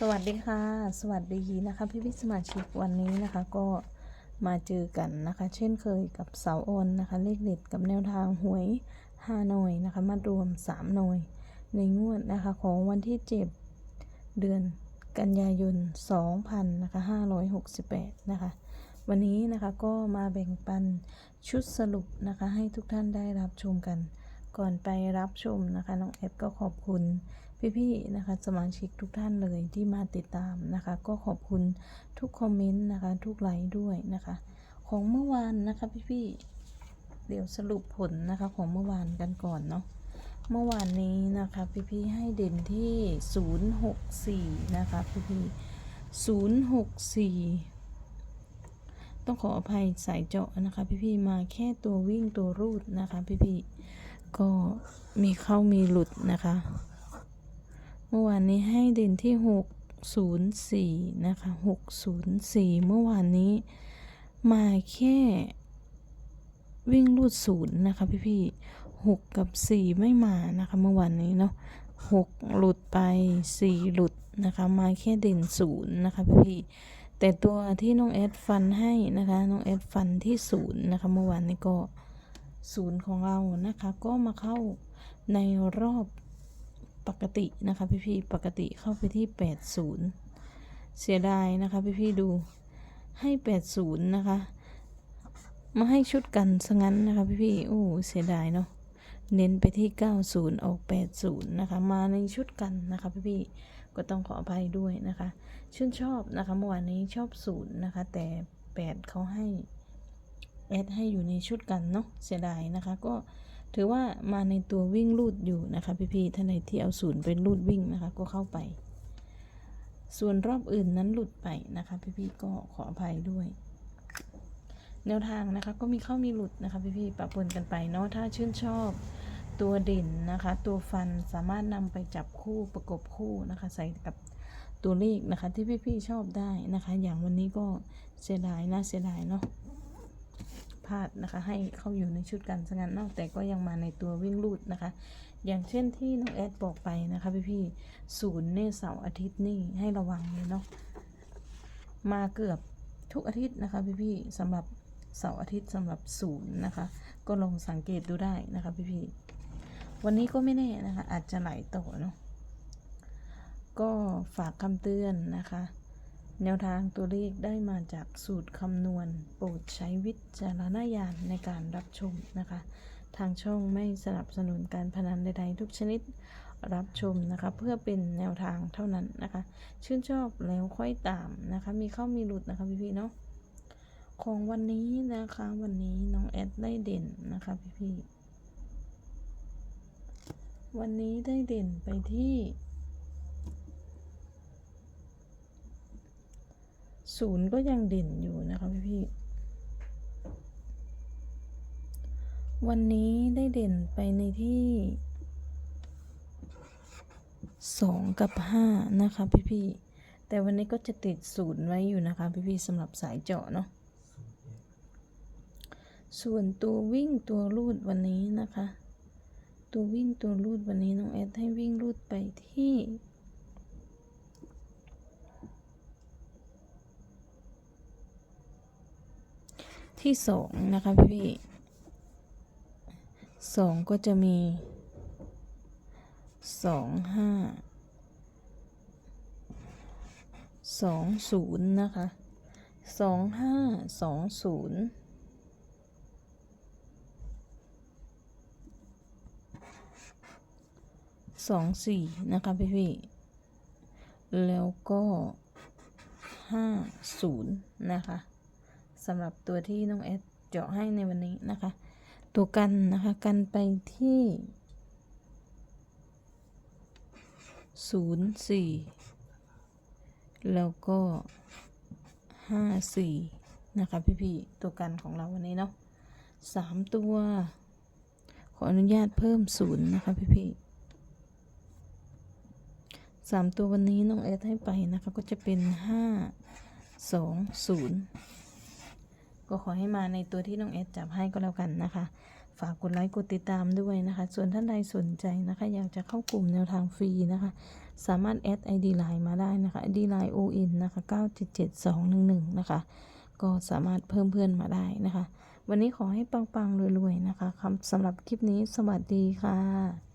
สวัสดีค่ะ สวัสดีนะคะพี่พี่สมาชิกวันนี้นะคะก็มาเจอกันนะคะ เช่นเคยกับเสาโอนนะคะเลขเด็ดกับแนวทางหวย5หน่วยนะคะ มารวม3หน่วยในงวดนะคะของวันที่7เดือนกันยายน2000นะคะ568นะคะวันนี้นะคะก็มาแบ่งปันชุดสรุปนะคะให้ทุกท่านได้รับชมกัน ก่อนไปรับชมนะคะน้องแอดก็ขอบคุณ พี่ๆนะคะสมาชิกทุกท่านเลยที่มาติดตามนะคะ ก็ขอบคุณทุกคอมเมนต์นะคะ ทุกไลค์ด้วยนะคะ ของเมื่อวานนะคะพี่ๆเดี๋ยวสรุปผลนะคะของเมื่อวานกันก่อนเนาะเมื่อวานนี้นะคะพี่ๆให้เด่นที่ 064 นะคะพี่ๆ064ต้องขออภัยสายเจาะนะคะ พี่ๆมาแค่ตัววิ่งตัวรูดนะคะ พี่ๆก็มีเข้ามีหลุดนะคะ เมื่อวานนี้ให้เด่นที่ 604 นะคะ 604 เมื่อวานนี้มาแค่วิ่งรูดศูนย์นะคะพี่พี่หกกับสี่ไม่มานะคะเมื่อวานนี้เนาะหกหลุดไปสี่หลุดนะคะมาแค่เด่นศูนย์นะคะพี่พี่แต่ตัวที่น้องแอดฟันให้นะคะน้องแอดฟันที่ศูนย์นะคะเมื่อวานนี้ก็ศูนย์ของเรานะคะก็มาเข้าในรอบ ปกตินะคะพี่พี่ปกติเข้าไปที่ 80 เสียดายนะคะพี่พี่ดูให้ 80 นะคะ มาให้ชุดกันซะงั้นนะคะพี่พี่โอ้เสียดายเนาะเน้นไปที่ 90 ออก 80 นะคะ มาในชุดกันนะคะพี่พี่ก็ต้องขออภัยด้วยนะคะ ชื่นชอบนะคะเมื่อวานนี้ชอบศูนย์นะคะ แต่ 8 เขาให้แอดให้อยู่ในชุดกันเนาะเสียดายนะคะก็ ถือว่ามาในตัววิ่งลูดอยู่นะคะพี่ๆท่านใดที่เอาศูนย์เป็นลูดวิ่งนะคะก็เข้าไป ส่วนรอบอื่นนั้นหลุดไปนะคะพี่ๆก็ขออภัยด้วย แนวทางนะคะก็มีเข้ามีหลุดนะคะพี่ๆปะปนกันไปเนาะถ้าชื่นชอบตัวเด่นนะคะ ตัวฟันสามารถนำไปจับคู่ประกบคู่นะคะ ใส่กับตัวเลขนะคะที่พี่ๆชอบได้นะคะ อย่างวันนี้ก็เสียดายน่าเสียดายเนาะ พลาดนะคะ ให้เข้าอยู่ในชุดกันซะงั้นนอกแต่ก็ยังมาในตัววิ่งลูดนะคะ อย่างเช่นที่น้องแอดบอกไปนะคะพี่พี่ศูนย์เนี่ยเสาร์อาทิตย์นี่ให้ระวังเลยเนาะมาเกือบทุกอาทิตย์นะคะพี่พี่สำหรับเสาร์อาทิตย์สำหรับศูนย์นะคะ ก็ลองสังเกตดูได้นะคะพี่พี่วันนี้ก็ไม่แน่นะคะ อาจจะไหลต่อเนาะก็ฝากคำเตือนนะคะ แนวทางตัวเลขได้มาจากสูตรคำนวณ โปรดใช้วิจารณญาณในการรับชมนะคะ ทางช่องไม่สนับสนุนการพนันใดๆทุกชนิดรับชมนะคะ เพื่อเป็นแนวทางเท่านั้นนะคะ ชื่นชอบแล้วค่อยตามนะคะ มีเข้ามีหลุดนะคะพี่ๆเนาะของวันนี้นะคะวันนี้น้องแอดได้เด่นนะคะพี่ๆวันนี้ได้เด่นไปที่ ศูนย์ก็ยังเด่นอยู่นะคะพี่พี่วันนี้ได้เด่นไปในที่สองกับห้านะคะพี่พี่แต่วันนี้ก็จะติดศูนย์ไว้อยู่นะคะพี่พี่สำหรับสายเจาะเนาะส่วนตัววิ่งตัวรูดวันนี้นะคะ ตัววิ่งตัวรูดวันนี้น้องแอดให้วิ่งรูดไปที่ ที่สองนะคะพี่พี่สองก็จะมีสองห้าสองศูนย์นะคะสองห้าสองศูนย์สองสี่นะคะพี่พี่แล้วก็ห้าศูนย์นะคะ สำหรับตัวที่น้องแอดเจาะให้ในวันนี้นะคะ ตัวกันนะคะกันไปที่ศูนย์สี่แล้วก็ห้าสี่นะคะพี่ๆตัวกันของเราวันนี้เนาะสามตัว ขออนุญาตเพิ่มศูนย์นะคะพี่ๆสามตัววันนี้น้องแอดให้ไปนะคะ ก็จะเป็นห้าสองศูนย์ ก็ขอให้มาในตัวที่น้องเอสจับให้ก็แล้วกันนะคะ ฝากกดไลค์กดติดตามด้วยนะคะ ส่วนท่านใดสนใจนะคะ อยากจะเข้ากลุ่มแนวทางฟรีนะคะ สามารถแอดไอดีไลน์มาได้นะคะไอดีไลน์โออินนะคะ977211 นะคะ ก็สามารถเพิ่มเพื่อนมาได้นะคะ วันนี้ขอให้ปังๆรวยๆนะคะคำสำหรับคลิปนี้สวัสดีค่ะ